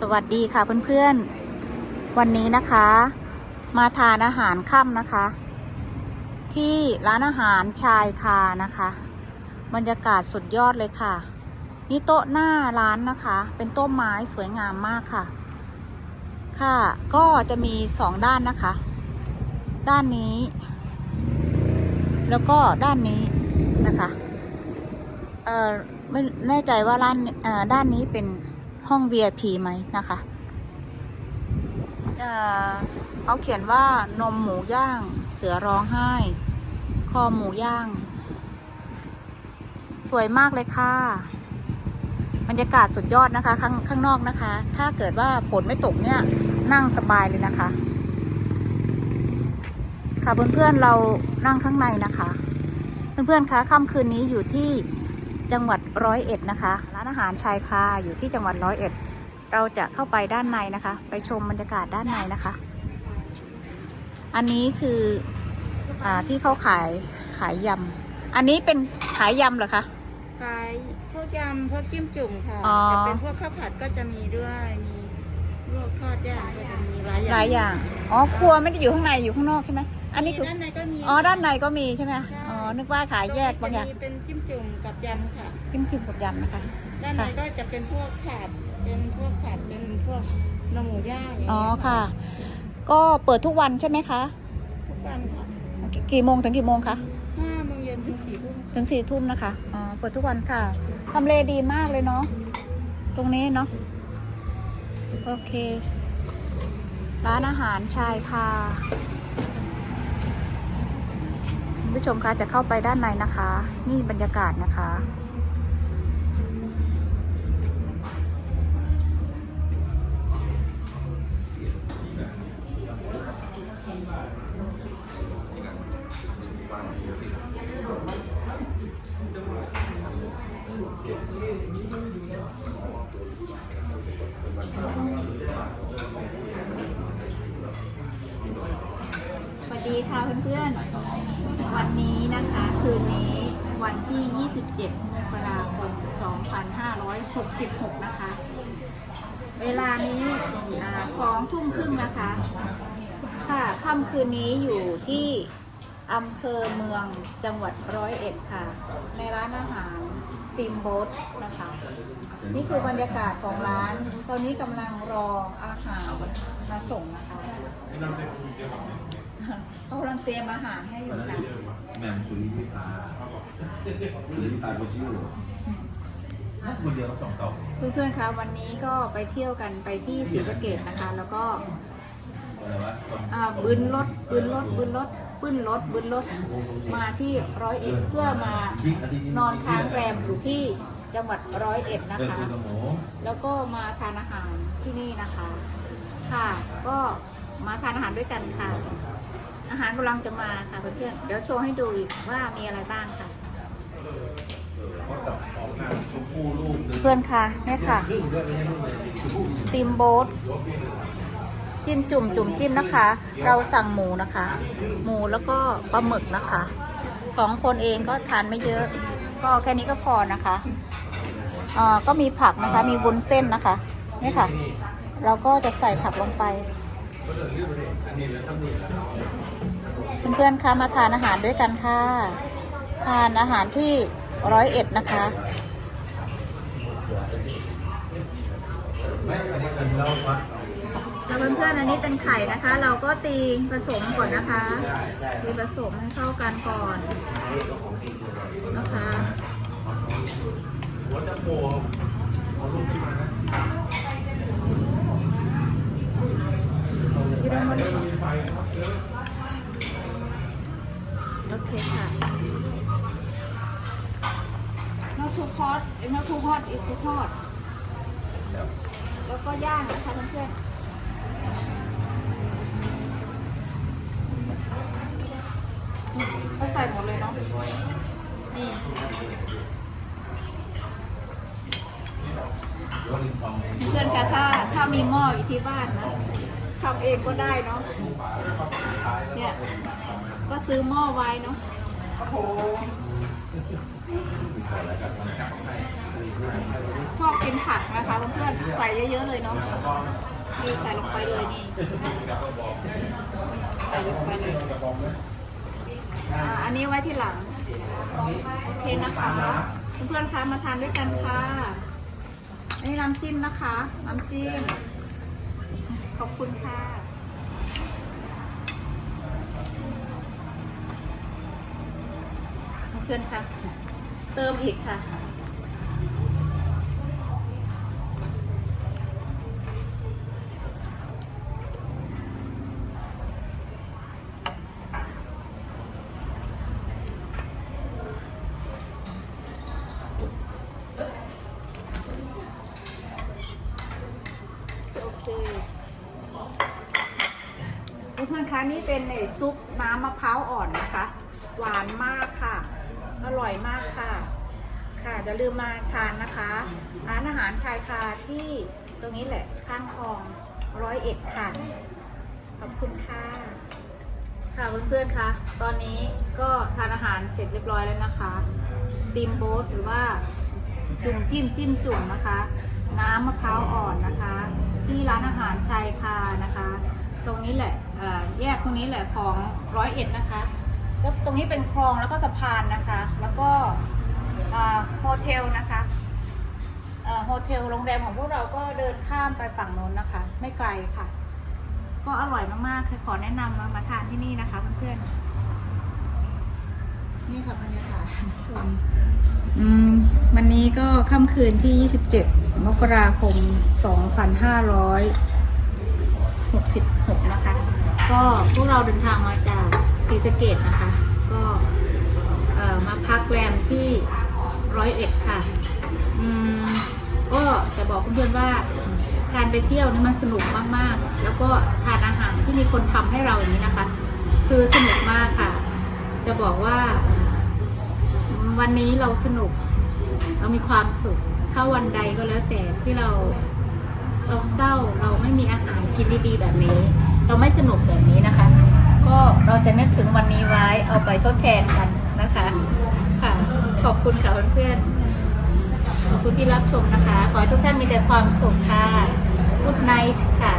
สวัสดีค่ะเพื่อนๆ วันนี้นะคะ มาทานอาหารค่ำนะคะ ที่ร้านอาหารชายคานะคะ บรรยากาศสุดยอดเลยค่ะ นี่โต๊ะหน้าร้านนะคะ เป็นโต๊ะไม้สวยงามมากค่ะ ค่ะ ก็จะมีสองด้านนะคะ ด้านนี้ แล้วก็ด้านนี้นะคะ เอ่อไม่แน่ใจว่าร้านเอ่อด้านนี้เป็น ห้อง VIP ไหมนะคะเเขาเขียนว่านมหมูย่าง เสือร้องไห้ คอหมูย่าง สวยมากเลยค่ะ บรรยากาศสุดยอดนะคะ ข้างข้างนอกนะคะ ถ้าเกิดว่าฝนไม่ตกเนี่ยนั่งสบายเลยนะคะ ค่ะเพื่อนๆเรานั่งข้างในนะคะ เพื่อนๆคะค่ำคืนนี้อยู่ที่ จังหวัดร้อยเอ็ดนะคะ ร้านอาหารชายคาอยู่ที่จังหวัดร้อยเอ็ด เราจะเข้าไปด้านในนะคะ ไปชมบรรยากาศด้านในนะคะ อันนี้คืออาที่เขาขายขายยำ อันนี้เป็นขายยำเหรอคะ ขายพวกยำพวกจิ้มจุ่มค่ะอ๋อจะเป็นพวกข้าวผัดก็จะมีด้วย มีลวกทอดย่างก็จะมีหลายอย่าง หลายอย่าง อ๋อ ครัวไม่ได้อยู่ข้างในอยู่ข้างนอกใช่ไหม อันนี้คือ ด้านในก็มีอ๋อ ด้านในก็มีใช่ไหมคะอ๋อ นึกว่าขายแยกบางอย่างจะมีเป็นจิ้มจุ่มกับยำค่ะกิมกิมกับยำนะคะ ด้านในก็จะเป็นพวกผัดเป็นพวกผัดเป็นพวกหนมหมูย่างย่างอ๋อเงี้ยค่ะ ก็เปิดทุกวันใช่ไหมคะทุกวันค่ะกี่กี่โมงถึงกี่โมงคะ ห้าโมงเย็นถึงสี่ทุ่มถึงสี่ทุ่มนะคะ อ๋อ เปิดทุกวันค่ะ ทำเลดีมากเลยเนาะ ตรงนี้เนาะ โอเค ร้านอาหารชายค่ะคุณ ผู้ชมคะจะเข้าไปด้านในนะคะ นี่บรรยากาศนะคะ สวัสดีค่ะเพื่อนๆ วันนี้นะคะคืนนี้วันที่ 27 มกราคม 2566 นะคะ เวลานี้สองทุ่มครึ่งนะคะ ค่ะค่ำคืนนี้อยู่ที่อำเภอเมืองจังหวัดร้อยเอ็ดค่ะ ในร้านอาหารสตีมโบ๊ทนะคะ นี่คือบรรยากาศของร้าน ตอนนี้กำลังรออาหารมาส่งนะคะ เขากำลังเตรียมอาหารให้อยู่ค่ะแม่งสุริวิตาสุริวิตาก็ชื่อคนเดียวสองเต่าเพื่อนๆคะวันนี้ก็ไปเที่ยวกันไปที่ศรีสะเกดนะคะ แล้วก็อะไรวะอ่าบึนรถบึนรถบึนรถบึนรถบึนรถมาที่ร้อยเอ็ดเพื่อมานอนค้างแรมอยู่ที่จังหวัดร้อยเอ็ดนะเดินคะคุยกับหมูแล้วก็มาทานอาหารที่นี่นะคะ ค่ะ ก็มาทานอาหารด้วยกันค่ะ อาหารกำลังจะมาค่ะเพื่อนๆเดี๋ยวโชว์ให้ดูอีกว่ามีอะไรบ้างค่ะ เพื่อนค่ะเนี่ยค่ะ สตีมโบ๊ทจิ้มจุ่มจุ่มจิ้มนะคะ เราสั่งหมูนะคะ หมูแล้วก็ปลาหมึกนะคะสองคนเองก็ทานไม่เยอะ ก็แค่นี้ก็พอนะคะอ่าก็มีผักนะคะมีวุ้นเส้นนะคะนี่ค่ะ เราก็จะใส่ผักลงไป เพื่อนๆคะมาทานอาหารด้วยกันค่ะ ทานอาหารที่ร้อยเอ็ดนะคะแล้วเพื่อนๆอันนี้เป็นไข่นะคะ เราก็ตีผสมก่อนนะคะ ตีผสมให้เข้ากันก่อนนะคะ หัวจะโผล่เอาลูกที่มานะ ยูดมันโอเคค่ะ not too hot not too hot it's too hot แล้ว ก็ย่างนะคะเพื่อนๆก็ใส่หมดเลยเนาะ นี่เพื่อนคะถ้าถ้ามีหม้ออยู่ที่บ้านนะทำเองก็ได้เนาะ เนี่ย ก็ซื้อหม้อไว้เนาะมีขออะไรกันมันจับให้ ชอบกินผักนะคะเพื่อนๆใส่เยอะๆเลยเนาะนี่ใส่ลงไปเลยนี่ใส่ลงไปเลยอันนี้ไว้ที่หลัง โอเคนะคะเพื่อนๆคะมาทานด้วยกันค่ะอันนี้น้ำจิ้มนะคะน้ำจิ้มขอบคุณค่ะเพื่อนคะเติมอีกค่ะ โอเพื่อนๆคะนี่เป็นไอซุปน้ำมะพร้าวอ่อนนะคะ หวานมากค่ะ อร่อยมากค่ะ ค่ะอย่าลืมมาทานนะคะร้านอาหารชายคาที่ตรงนี้แหละข้างคลองร้อยเอ็ดค่ะ ขอบคุณค่ะ ค่ะเพื่อนๆคะตอนนี้ก็ทานอาหารเสร็จเรียบร้อยแล้วนะคะสตีมโบ๊ทหรือว่าจุ่มจิ้มจิ้มจุ่มนะคะ น้ำมะพร้าวอ่อนนะคะ ที่ร้านอาหารชายคานะคะ ตรงนี้แหละแยกตรงนี้แหละของร้อยเอ็ดนะคะแล้วตรงนี้เป็นคลองแล้วก็สะพานนะคะ แล้วก็โฮเทลนะคะโฮเทลโรงแรมของพวกเราก็เดินข้ามไปฝั่งโน้นนะคะ ไม่ไกลค่ะ ก็อร่อยมากๆคือขอแนะนำมามาทานที่นี่นะคะเพื่อนๆ นี่ค่ะบรรยากาศทุกคนอืมวันนี้ก็ค่ำคืนที่ 27 มกราคม 2566 นะคะ ก็พวกเราเดินทางมาจากศรีสะเกดนะคะ ก็มาพักแรมที่ร้อยเอ็ดค่ะ อืมก็จะบอกเพื่อนๆว่าการไปเที่ยวนี่มันสนุกมากๆ แล้วก็ทานอาหารที่มีคนทำให้เราอย่างนี้นะคะ คือสนุกมากค่ะ จะบอกว่า วันนี้เราสนุก เรามีความสุข ถ้าวันใดก็แล้วแต่ที่เราเราเศร้าเราไม่มีอาหารกินดีๆ แบบนี้ เราไม่สนุกแบบนี้นะคะ ก็เราจะนึกถึงวันนี้ไว้เอาไปทดแทนกันนะคะค่ะขอบคุณค่ะเพื่อนๆขอบคุณที่รับชมนะคะ ขอให้ทุกท่านมีแต่ความสุขค่ะ Good night ค่ะ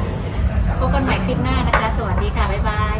พบกันใหม่คลิปหน้านะคะ สวัสดีค่ะ บ๊ายบาย